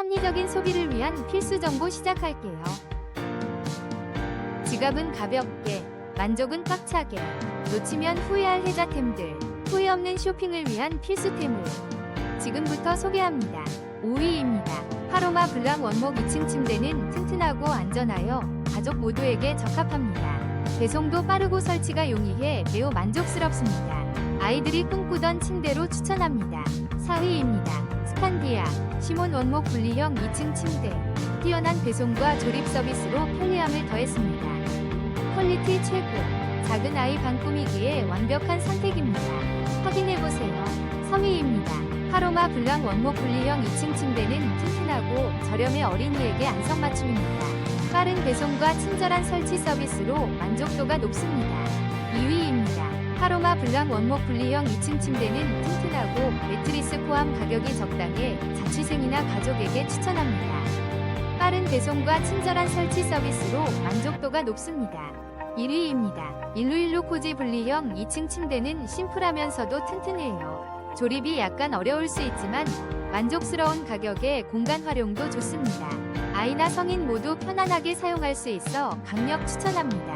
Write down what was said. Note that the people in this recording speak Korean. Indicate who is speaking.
Speaker 1: 합리적인 소비를 위한 필수 정보 시작할게요. 지갑은 가볍게, 만족은 꽉차게, 놓치면 후회할 혜자템들, 후회 없는 쇼핑을 위한 필수템을 지금부터 소개합니다. 5위입니다. 파로마 블랑 원목 2층 침대는 튼튼하고 안전하여 가족 모두에게 적합합니다. 배송도 빠르고 설치가 용이해 매우 만족스럽습니다. 아이들이 꿈꾸던 침대로 추천합니다. 4위입니다. 스칸디아 시몬 원목 분리형 2층 침대 뛰어난 배송과 조립 서비스로 편리함을 더했습니다. 퀄리티 최고 작은 아이 방 꾸미기에 완벽한 선택입니다. 확인해보세요. 3위입니다. 파로마 블랑 원목 분리형 2층 침대는 튼튼하고 저렴해 어린이에게 안성맞춤입니다. 빠른 배송과 친절한 설치 서비스로 만족도가 높습니다. 2위입니다. 파로마 블랑 원목 분리형 2층 침대는 튼튼하고 매트리스 포함 가격이 적당해 자취생이나 가족에게 추천합니다. 빠른 배송과 친절한 설치 서비스로 만족도가 높습니다. 1위입니다. 일루일루 코지 분리형 2층 침대는 심플하면서도 튼튼해요. 조립이 약간 어려울 수 있지만 만족스러운 가격에 공간 활용도 좋습니다. 아이나 성인 모두 편안하게 사용할 수 있어 강력 추천합니다.